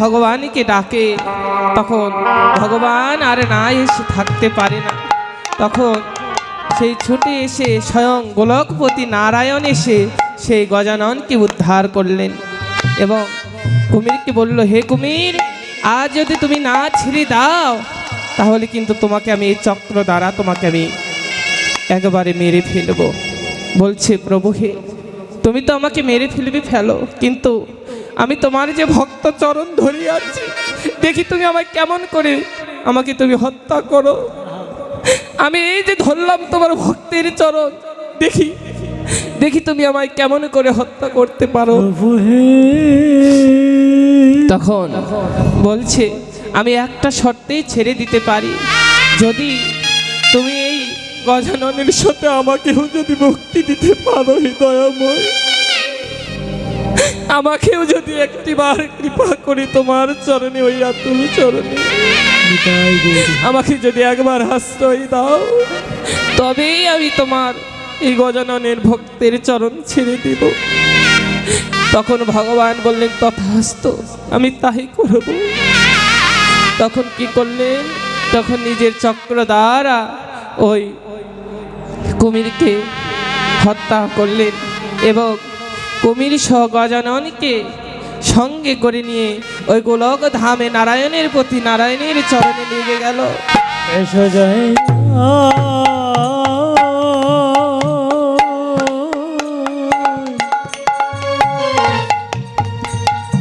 ভগবানকে ডাকে, তখন ভগবান আর না এসে থাকতে পারে না। তখন সেই ছুটে এসে স্বয়ং গোলকপতি নারায়ণ এসে সেই গজাননকে উদ্ধার করলেন এবং কুমিরকে বলল, হে কুমির, আজ যদি তুমি না ছেড়ে দাও, তাহলে কিন্তু তোমাকে আমি এই চক্র দ্বারা তোমাকে আমি একবারে মেরে ফেলব। বলছে, প্রভু হে, তুমি তো আমাকে মেরে ফেলবে ফেলো, কিন্তু আমি তোমার যে ভক্ত চরণ ধরে আছি দেখি তুমি আমায় কেমন করে আমাকে তুমি হত্যা করো। আমি এই যে ধরলাম তোমার ভক্তের চরণ দেখি দেখি তুমি আমায় কেমন করে হত্যা করতে পারো। তখন বলছে আমি একটা শর্তেই ছেড়ে দিতে পারি। যদি তুমি এই গজাননের সাথে আমাকেও যদি মুক্তি দিতে পারো হৃদয়ময়। আমাকেও যদি একটিবার কৃপা করি তোমার চরণে ওই আতুল চরণে। আমাকে যদি একবার আশ্রয় দাও তবেই আমি তোমার এই গজাননের ভক্তের চরণ ছেড়ে দিব। তখন ভগবান বললেন তথাস্ত আমি তাই করব। তখন কি করলেন? তখন নিজের চক্র দ্বারা ওই কুমিরকে হত্যা করলেন এবং কুমির সহ গজাননকে সঙ্গে করে নিয়ে ওই গোলক ধামে নারায়ণের প্রতি নারায়ণের চরণে নিয়ে গেল।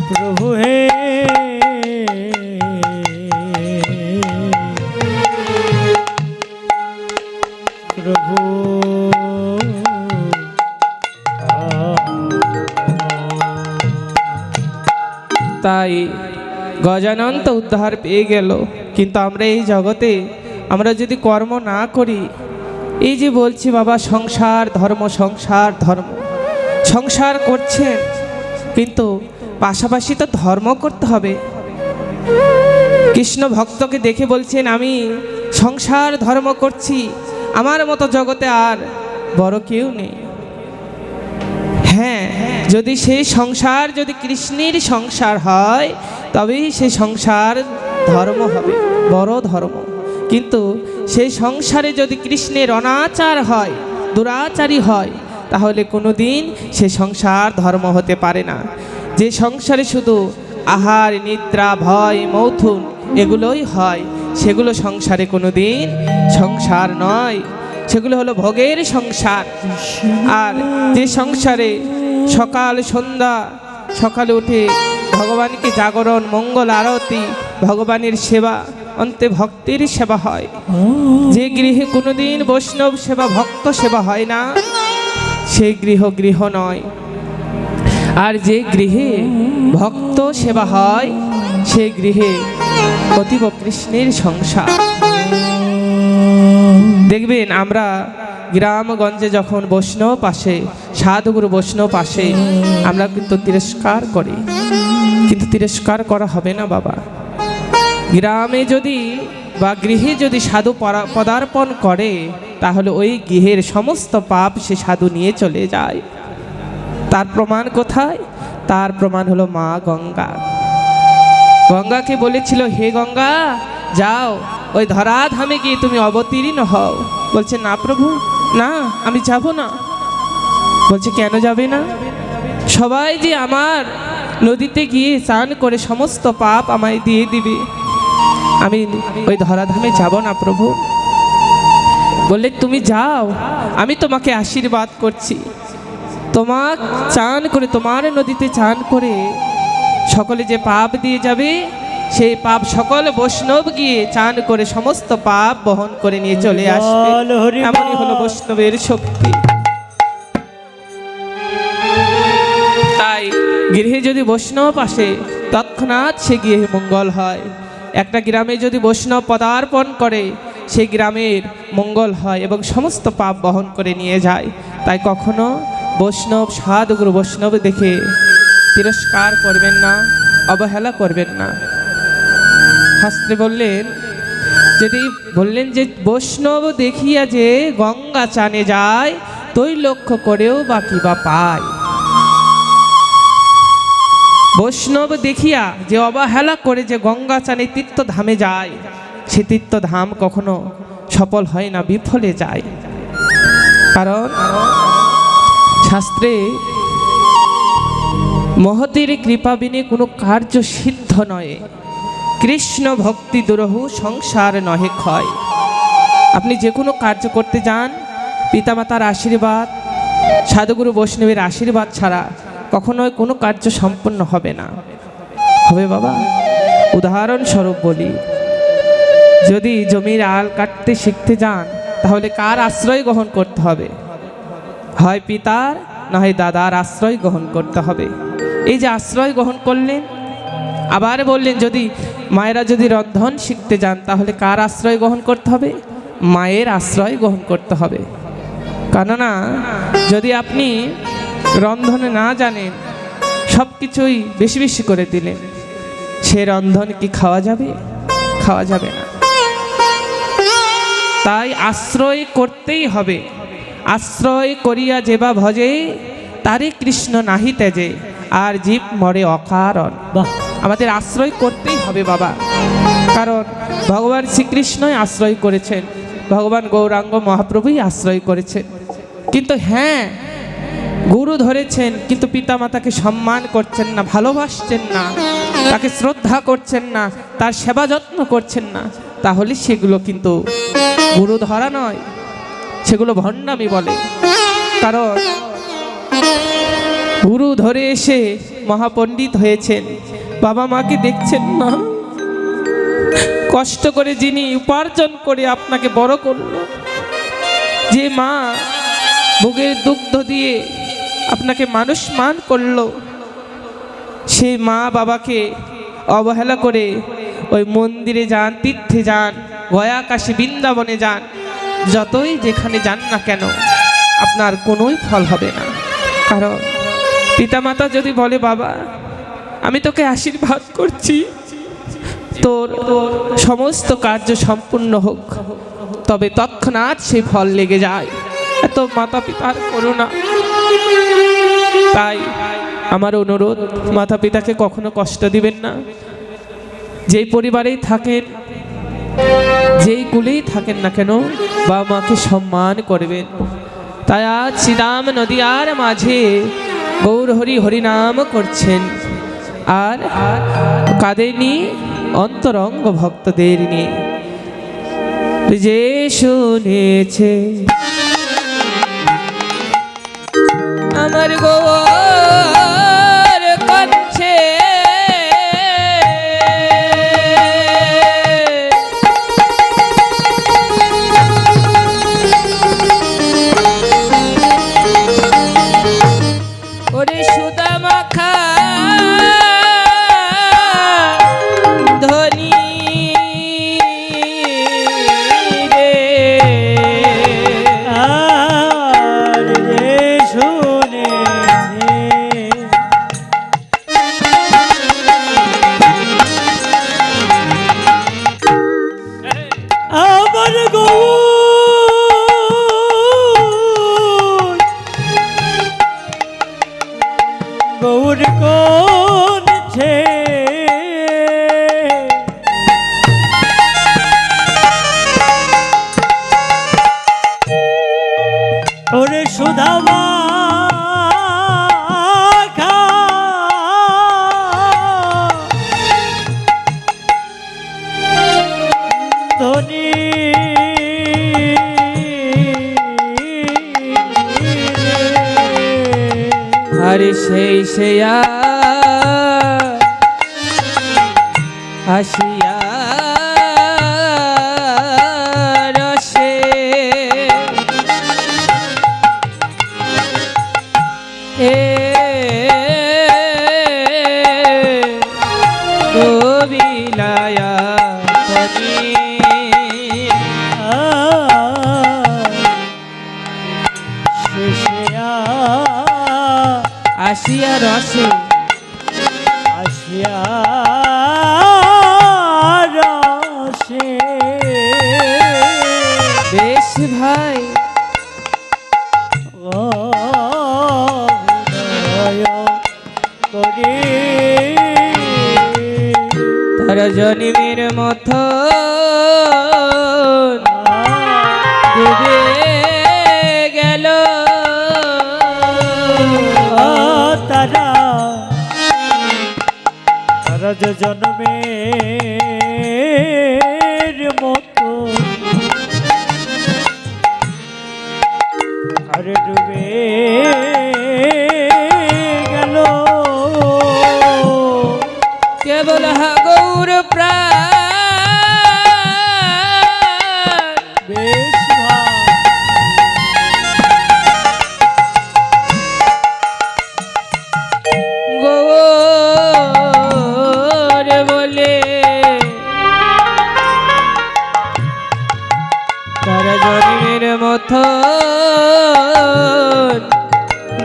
প্রভু হে গজানন তো উদ্ধার পেয়ে গেল। কিন্তু আমরা এই জগতে, আমরা যদি কর্ম না করি, এই যে বলছি বাবা, সংসার, ধর্ম সংসার ধর্ম। সংসার করছেন, কিন্তু পাশাপাশি তো ধর্ম করতে হবে। কৃষ্ণ ভক্তকে দেখে বলছেন, আমি সংসার, ধর্ম করছি, আমার মতো জগতে আর বড় কেউ নেই। হ্যাঁ যদি সেই সংসার, যদি কৃষ্ণের সংসার হয় তবেই সে সংসার ধর্ম হবে, বড় ধর্ম। কিন্তু সেই সংসারে যদি কৃষ্ণের অনাচার হয়, দুরাচারী হয়, তাহলে কোনো দিন সে সংসার ধর্ম হতে পারে না। যে সংসারে শুধু আহার, নিদ্রা, ভয়, মৌথুন এগুলোই হয়, সেগুলো সংসারে কোনো দিন সংসার নয়। সেগুলো হলো ভোগের সংসার। আর যে সংসারে সকাল, সন্ধ্যা, সকালে উঠে ভগবানকে জাগরণ, মঙ্গল, আরতি, ভগবানের সেবা, অন্তে ভক্তির সেবা হয়। যে গৃহে কোনোদিন বৈষ্ণব সেবা, ভক্ত সেবা হয় না সেই গৃহ গৃহ নয়। আর যে গৃহে ভক্ত সেবা হয় সেই গৃহে অতীব কৃষ্ণের সংসার। দেখবেন, আমরা গ্রামগঞ্জে যখন বৈষ্ণব আসে, সাধুগুরু বৈষ্ণব আসে, আমরা কিন্তু তিরস্কার করি। কিন্তু তিরস্কার করা হবে না, বাবা। গ্রামে যদি বা গৃহে যদি সাধু পদার্পণ করে, তাহলে ওই গৃহের সমস্ত পাপ সে সাধু নিয়ে চলে যায়। তার প্রমাণ কোথায়? তার প্রমাণ হলো মা গঙ্গা। গঙ্গাকে বলেছিল, হে গঙ্গা, যাও, ওই ধরাধামে গিয়ে তুমি অবতীর্ণ হও। বলছে, না প্রভু, না, আমি যাব না। বলছে, কেন যাবে না? সবাই যে আমার নদীতে গিয়ে স্নান করে সমস্ত পাপ আমায় দিয়ে দিবে। আমি ওই ধরাধামে যাব না প্রভু। বললে তুমি যাও আমি তোমাকে আশীর্বাদ করছি। তোমার চান করে তোমার নদীতে চান করে সকলে যে পাপ দিয়ে যাবে সেই পাপ সকল বৈষ্ণব গিয়ে চান করে সমস্ত পাপ বহন করে নিয়ে চলে আসবে। এমনই হলো বৈষ্ণবের শক্তি। গৃহে যদি বৈষ্ণব আসে, তৎক্ষণাৎ সে গৃহে মঙ্গল হয়। একটা গ্রামে যদি বৈষ্ণব পদার্পণ করে সেই গ্রামের মঙ্গল হয় এবং সমস্ত পাপ বহন করে নিয়ে যায়। তাই কখনো বৈষ্ণব, সাধুগুরু বৈষ্ণব দেখে তিরস্কার করবেন না, অবহেলা করবেন না। শাস্ত্রে বললেন, যদি বললেন যে বৈষ্ণব দেখিয়া যে গঙ্গা চানে যায়, তৈ লক্ষ্য করেও বা কি বা পায়। বৈষ্ণব দেখিয়া যে অবহেলা করে যে গঙ্গা চানে তীর্থধামে যায়, সে তীর্থধাম কখনো সফল হয় না, বিফলে যায়। কারণ শাস্ত্রে মহতের কৃপা বিনে কোনো কার্য সিদ্ধ নয়। কৃষ্ণ ভক্তি দুরহু সংসার নহে ক্ষয়। আপনি যে কোনো কার্য করতে যান, পিতামাতার আশীর্বাদ, সাধুগুরু বৈষ্ণবের আশীর্বাদ ছাড়া কখনোই কোনো কার্য সম্পন্ন হবে না। হবে বাবা, উদাহরণস্বরূপ বলি, যদি জমির আল কাটতে শিখতে যান, তাহলে কার আশ্রয় গ্রহণ করতে হবে? হয় পিতার না হয় দাদার আশ্রয় গ্রহণ করতে হবে। এই যে আশ্রয় গ্রহণ করলেন, আবার বললেন, যদি মায়েরা যদি রন্ধন শিখতে যান, তাহলে কার আশ্রয় গ্রহণ করতে হবে? মায়ের আশ্রয় গ্রহণ করতে হবে। কেননা, যদি আপনি রন্ধনে না জানেন সব কিছুই বেশি বেশি করে দিলেন সে রন্ধন কি খাওয়া যাবে? খাওয়া যাবে না। তাই আশ্রয় করতেই হবে। আশ্রয় করিয়া যেবা ভজে তারে কৃষ্ণ নাহি তেজে আর জীব মরে অকারণ। বাহ। আমাদের আশ্রয় করতেই হবে বাবা। কারণ ভগবান শ্রীকৃষ্ণই আশ্রয় করেছেন। ভগবান গৌরাঙ্গ মহাপ্রভুই আশ্রয় করেছেন। কিন্তু হ্যাঁ গুরু ধরেছেন, কিন্তু পিতামাতাকে সম্মান করছেন না, ভালোবাসছেন না, তাকে শ্রদ্ধা করছেন না, তার সেবা যত্ন করছেন না, তাহলে সেগুলো কিন্তু গুরু ধরা নয়, সেগুলো ভণ্ডামি বলে। কারণ গুরু ধরে এসে মহাপণ্ডিত হয়েছেন, বাবা মাকে দেখছেন না, কষ্ট করে যিনি উপার্জন করে আপনাকে বড় করল, যে মা বুকের দুগ্ধ দিয়ে আপনাকে মানুষ মান করল। সেই মা বাবাকে অবহেলা করে ওই মন্দিরে যান, তীর্থে যান গয়া কাশী বৃন্দাবনে যান, যতই যেখানে যান না কেন, আপনার কোনোই ফল হবে না। কারণ পিতামাতা যদি বলে, বাবা, আমি তোকে আশীর্বাদ করছি। তোর সমস্ত কার্য সম্পূর্ণ হোক, তবে তৎক্ষণাৎ সেই ফল লেগে যায়। এত মাতা পিতার করুণা। তাই আমার অনুরোধ মাতা পিতাকে কখনো কষ্ট দিবেন না। যেই পরিবারেই থাকেন, যেই কুলেই থাকেন না কেন বাবা মাকে সম্মান করবেন। তাই আজ শ্রীরাম নদীয়ার মাঝে গৌর হরি হরিনাম করছেন। আর কাদের নিয়ে অন্তরঙ্গ ভক্তদের নিয়ে। যে শুনেছে ধনী। সেই সেয়া আসিয়া আসিয়া রসে। আসিয়া রসে। বেশ ভাই। অভিনয় করে। জনিমের মতো ডুবে তারা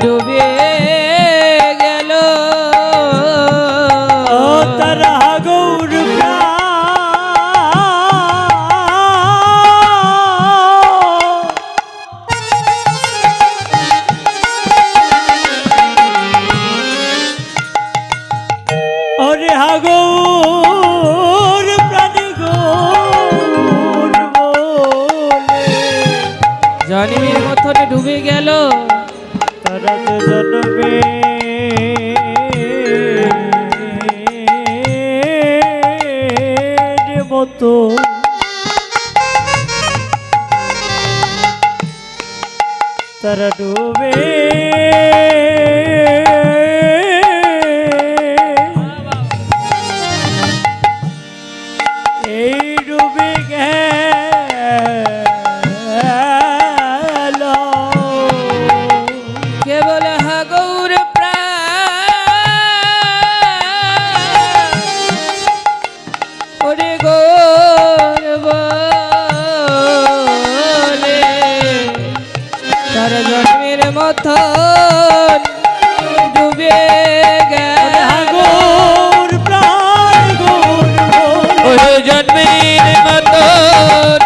ডুবে তারা ডুবে। এই ডুবে গেল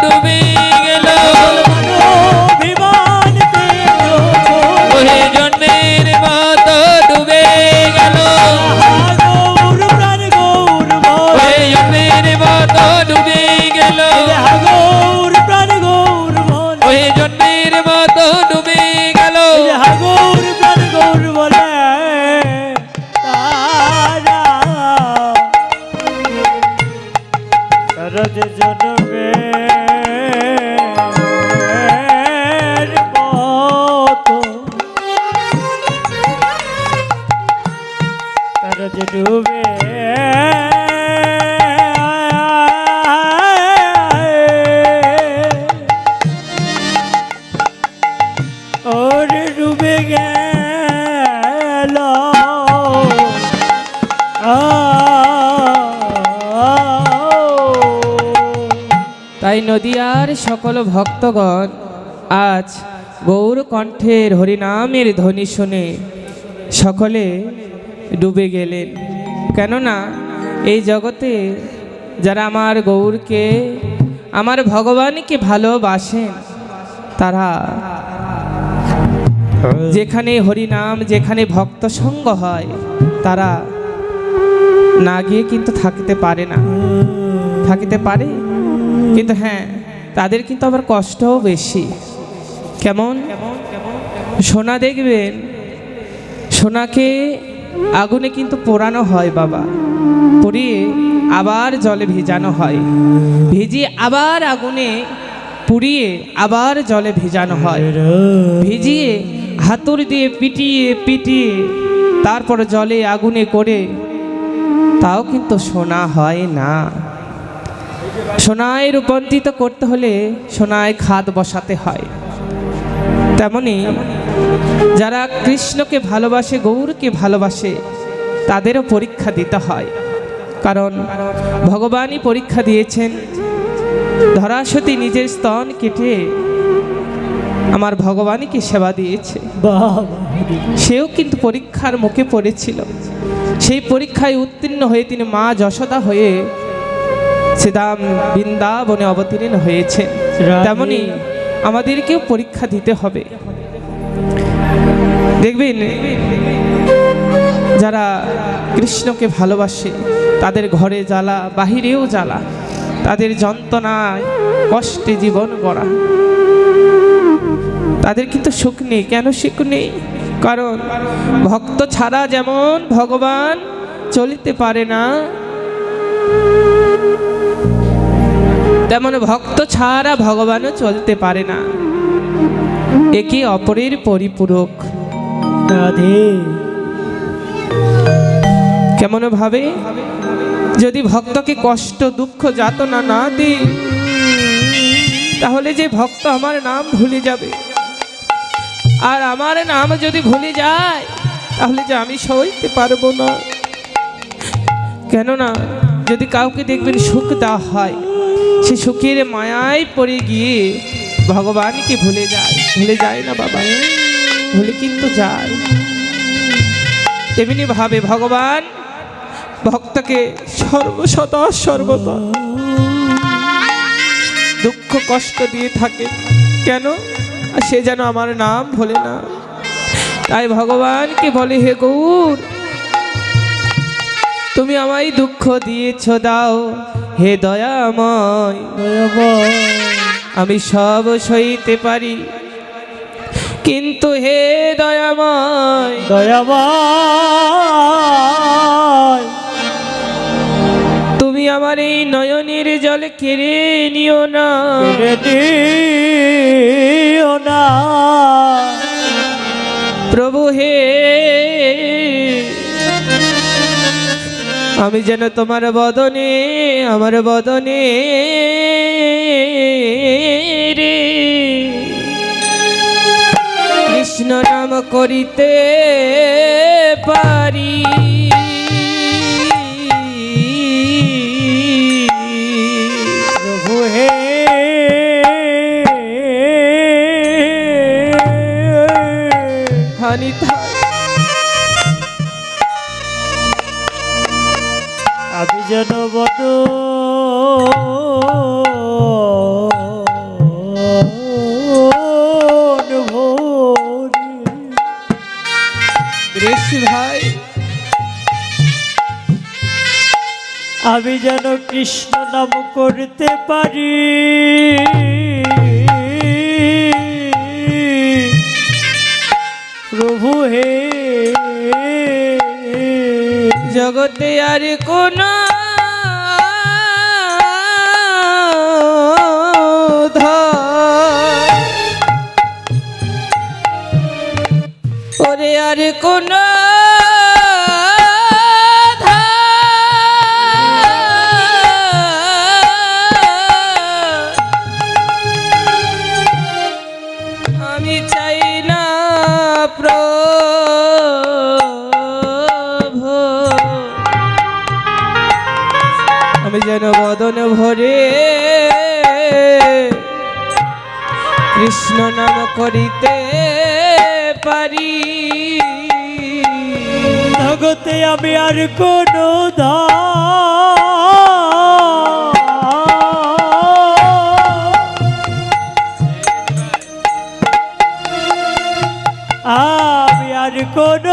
ডুবে গেল জন্মের মতো ডুবে গেল জন্মের মতো ডুবে গেল জন্মে সকল ভক্তগণ, আজ গৌর কণ্ঠের হরিনামের ধ্বনি শুনে সকলে ডুবে গেলেন। কেননা এই জগতে যারা আমার গৌরকে, আমার ভগবানকে ভালোবাসেন, তারা যেখানে হরিনাম, যেখানে ভক্ত সঙ্গ হয়, তারা না গিয়ে কিন্তু থাকতে পারে না। থাকিতে পারে? কিন্তু হ্যাঁ তাদের কিন্তু আবার কষ্টও বেশি। কেমন? সোনা দেখবেন, সোনাকে আগুনে কিন্তু পোড়ানো হয় বাবা। পুড়িয়ে আবার জলে ভিজানো হয়। ভিজিয়ে আবার আগুনে পুড়িয়ে আবার জলে ভিজানো হয়। ভিজিয়ে হাতুড়ি দিয়ে পিটিয়ে পিটিয়ে তারপর জলে আগুনে করে, তাও কিন্তু সোনা হয় না। সোনায় রূপান্তরিত করতে হলে সোনায় খাদ বসাতে হয়। তেমনি যারা কৃষ্ণকে ভালোবাসে, গৌরকে ভালোবাসে, তাদেরও পরীক্ষা দিতে হয়। কারণ ভগবানই পরীক্ষা দিয়েছেন ধরাসতী নিজের স্তন কেটে আমার ভগবানকে সেবা দিয়েছে। সেও কিন্তু পরীক্ষার মুখে পড়েছিল। সেই পরীক্ষায় উত্তীর্ণ হয়ে তিনি মা যশোদা হয়ে শ্রীদাম বৃন্দাবনে অবতীর্ণ হয়েছে। তেমনি আমাদেরকেও পরীক্ষা দিতে হবে। দেখবেন যারা কৃষ্ণকে ভালোবাসে তাদের ঘরে জ্বালা বাহিরেও জ্বালা তাদের যন্ত্রণায় কষ্টে জীবন গড়া। তাদের কিন্তু সুখ নেই। কেন সুখ নেই? কারণ ভক্ত ছাড়া যেমন ভগবান চলিতে পারে না তেমন ভক্ত ছাড়া ভগবানও চলতে পারে না। একে অপরের পরিপূরক। রাধে। কেমন ভাবে? যদি ভক্তকে কষ্ট দুঃখ যাতনা না দিই তাহলে যে ভক্ত আমার নাম ভুলে যাবে। আর আমার নাম যদি ভুলে যায় তাহলে যে আমি সইতে পারব না। কেননা যদি কাউকে দেখবেন সুখ দেওয়া হয় সে সুখের মায়ায় পড়ে গিয়ে ভগবানকে ভুলে যায়। ভুলে যায় না বাবা। ভুলে কিন্তু যায়। তেমনি ভাবে ভগবান ভক্তকে সর্বসদা সর্বদা দুঃখ, কষ্ট দিয়ে থাকে। কেন? সে যেন আমার নাম ভোলে না। তাই ভগবানকে বলে, হে গৌর, তুমি আমায় দুঃখ দিয়েছ, দাও। হে দয়াময় আমি সব সইতে পারি। কিন্তু হে দয়াময় দয়াময় তুমি আমার এই নয়নের জল কেড়ে নিও না। না। প্রভু হে আমি যেন তোমার বদনে আমার বদনে রে। কৃষ্ণ নাম করিতে পারি। ঋষি ভাই আমি যেন কৃষ্ণ নাম করতে পারি। প্রভু হে জগতে আর কোন কোন আমি যেন বদন ভরে কৃষ্ণ নাম করিতে পারি। জগতে আমি আর কোন আমি আর কোন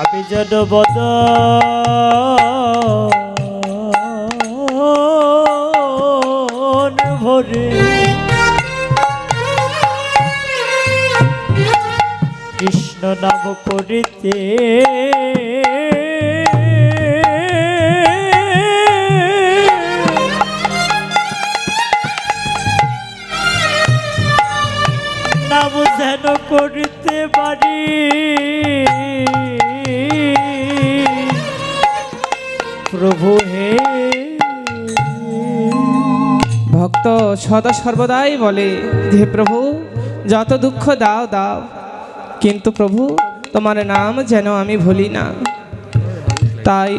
আমি যেন বদ ভরে। কৃষ্ণ নাম করিতে নাম যেন করিতে পারি। প্রভু হে। ভক্ত সদা সর্বদাই বলে যে প্রভু, যত দুঃখ দাও দাও। কিন্তু প্রভু, তোমার নাম যেন আমি ভুলি না। তাই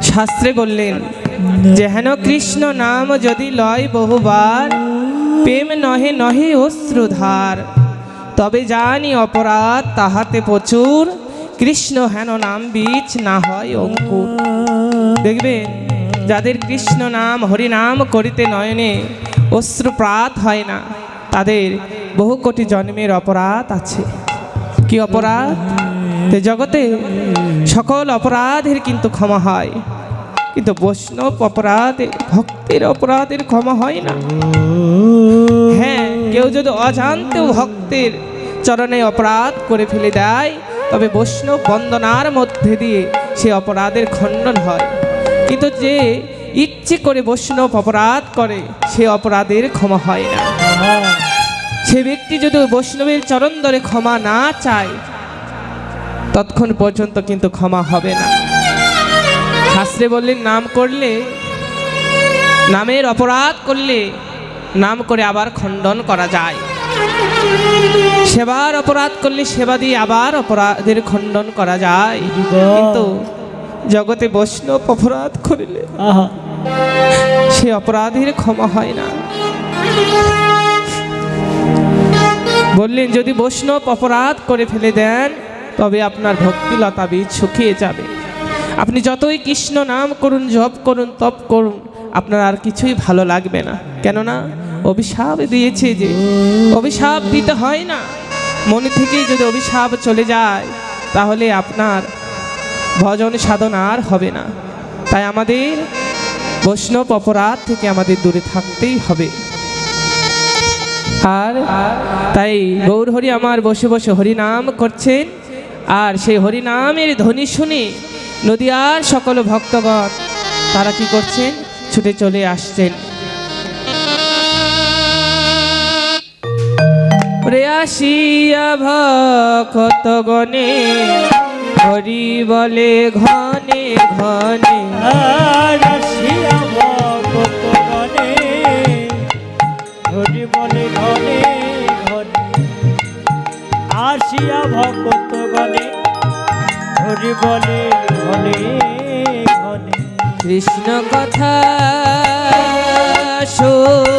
শাস্ত্রে বললেন যে হেন কৃষ্ণ নাম যদি লয় বহুবার, প্রেম নহে নহে অশ্রুধার। তবে জানি অপরাধ তাহাতে প্রচুর। কৃষ্ণ হেন নাম বীজ না হয় অঙ্কুর। দেখবেন, যাদের কৃষ্ণ নাম হরিনাম করিতে নয়নে অশ্রুপ্রাত হয় না, তাদের বহু কোটি জন্মের অপরাধ আছে। কি অপরাধ? যে জগতে সকল অপরাধের কিন্তু ক্ষমা হয়। কিন্তু বৈষ্ণব অপরাধে, ভক্তির অপরাধের ক্ষমা হয় না। হ্যাঁ কেউ যদি অজান্তেও ভক্তের চরণে অপরাধ করে ফেলে দেয় তবে বৈষ্ণব বন্দনার মধ্যে দিয়ে সে অপরাধের খণ্ডন হয়। কিন্তু যে ইচ্ছে করে বৈষ্ণব অপরাধ করে, সে অপরাধের ক্ষমা হয় না। সে ব্যক্তি যদি বৈষ্ণবের চরণ ধরে ক্ষমা না চায়, তৎক্ষণ পর্যন্ত কিন্তু ক্ষমা হবে না। শাস্ত্রে বললেন, নাম করলে, নামের অপরাধ করলে নাম করে আবার খণ্ডন করা যায়। সেবার অপরাধ করলে সেবা দিয়ে আবার অপরাধের খণ্ডন করা যায়। কিন্তু জগতে বৈষ্ণব অপরাধ করিলে সে অপরাধের ক্ষমা হয় না। বললেন যদি বৈষ্ণব অপরাধ করে ফেলে দেন তবে আপনার ভক্তিলতা বীজ শুকিয়ে যাবে। আপনি যতই কৃষ্ণ নাম করুন জপ করুন তপ করুন আপনার আর কিছুই ভালো লাগবে না। কেননা অভিশাপ দিয়েছে যে অভিশাপ দিতে হয় না। মনে থেকেই যদি অভিশাপ চলে যায়, তাহলে আপনার ভজন সাধন আর হবে না। তাই আমাদের বৈষ্ণব অপরাধ থেকে আমাদের দূরে থাকতেই হবে। আর তাই গৌর হরি আমার বসে বসে হরিনাম করছেন। আর সেই হরিনামের ধ্বনি শুনে নদিয়ার সকল ভক্তগণ তারা কি করছেন? ছুটে চলে আসছেন। প্রেয়াসিয়া ভক্তগণে হরি বলে ঘনে ঘনে। আর আসিয়া গণে হরি বলে ঘনে ঘনে। আসিয়া ভগত গণে হরি বলে ঘনে ঘনে। কৃষ্ণ কথা শোনিবার।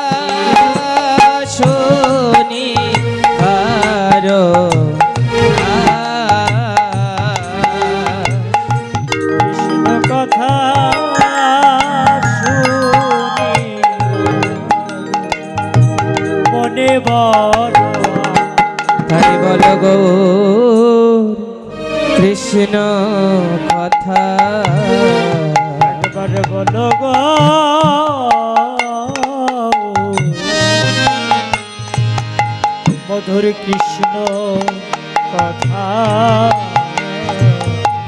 কৃষ্ণ কথা। একবার বলো গো। মধুর কৃষ্ণ কথা।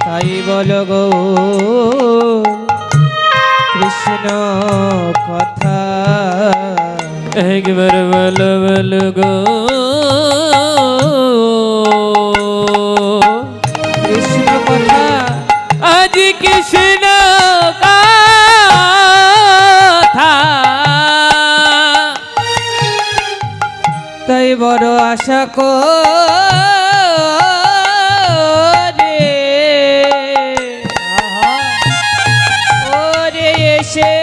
তাই বল গো কৃষ্ণ কথা। একবার বল বল গো। কৃষ্ণ কথা। তাই বড় আশা করে। ওরে এসে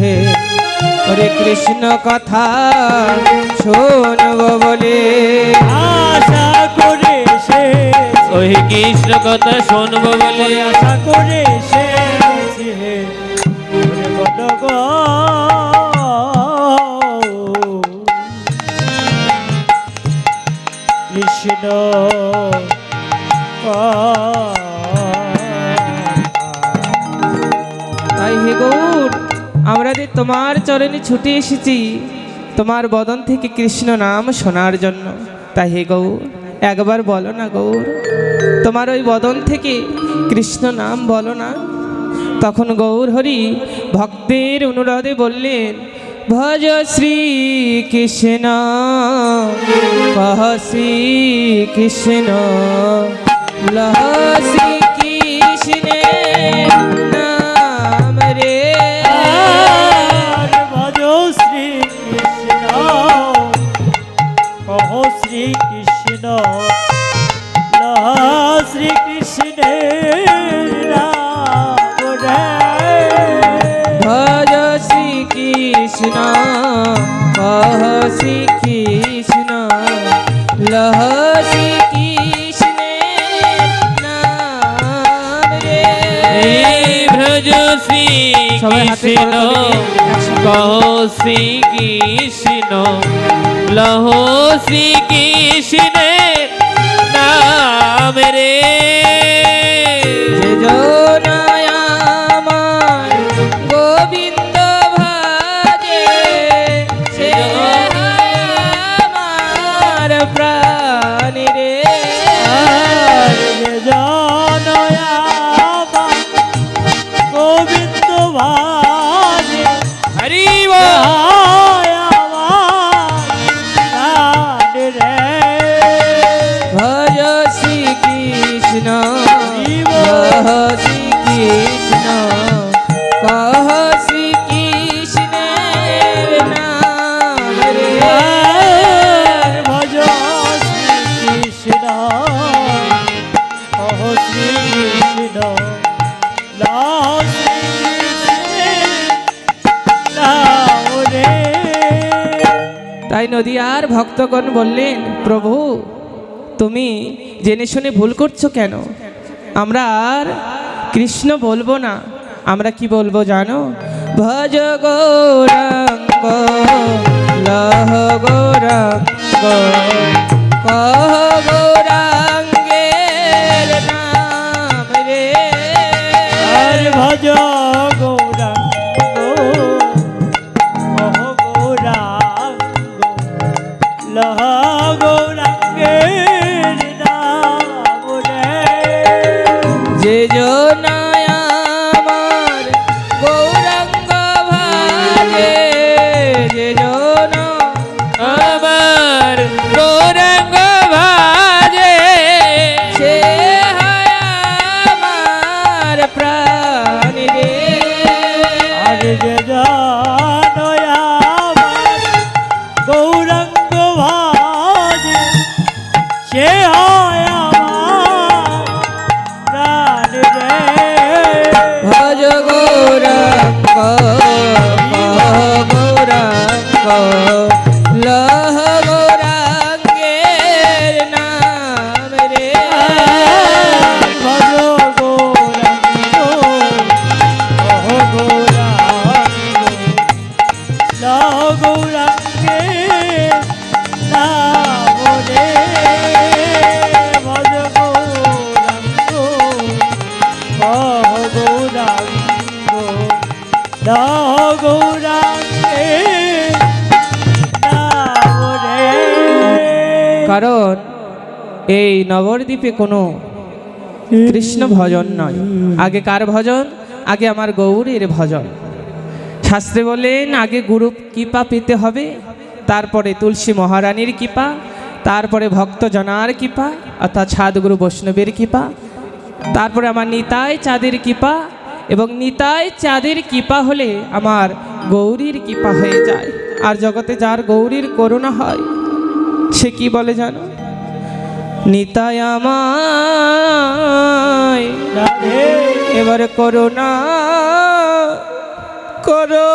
হে ওরে কৃষ্ণ কথা শোনব বলে। আশা ওই কৃষ্ণ কথা শুনব বলে আশা করে সে কৃষ্ণ তাই হে গৌর আমরা যে তোমার চরণে ছুটে এসেছি তোমার বদন থেকে কৃষ্ণ নাম শোনার জন্য। তাই হে গৌর একবার বলো না গৌর। তোমার ওই বদন থেকে কৃষ্ণ নাম বলো না। তখন গৌর হরি ভক্তের অনুরোধে বললেন, ভজ শ্রী কৃষ্ণ কহ শ্রী কৃষ্ণ লহ শ্রী কৃষ্ণ কৃষ্ণ লহ শ্রী কৃষ্ণের নাম রে ভজ শ্রী কৃষ্ণ কহ শ্রী কৃষ্ণ লহ শ্রী কৃষ্ণ নাম রে ভ্রজ শ্রী কৃষ্ণ কহ শ্রী কৃষ্ণ লহ শ্রী কৃষ্ণ নাম রে। যে নদীয়ার ভক্তগণ বললেন, প্রভু, তুমি জেনে শুনে ভুল করছ কেন? আমরা আর কৃষ্ণ বলব না। আমরা কি বলব জানো? ভজ গৌরাঙ্গ, লহ গৌরাঙ্গ ভজ কারণ এই নবদ্বীপে কোনো কৃষ্ণ ভজন নয়। আগে কার ভজন? আগে আমার গৌরীর ভজন। শাস্ত্রে বলেন, আগে গুরু কৃপা পেতে হবে, তারপরে তুলসী মহারানীর কৃপা, তারপরে ভক্ত জনার কৃপা, অর্থাৎ সাধুগুরু বৈষ্ণবের কৃপা, তারপরে আমার নিতাই চাঁদের কৃপা, এবং নিতাই চাঁদের কৃপা হলে আমার গৌরীর কৃপা হয়ে যায়। আর জগতে যার গৌরীর করুণা হয় সে কি বলে জানো? নিতাই আমায় এবারে করুণা করো।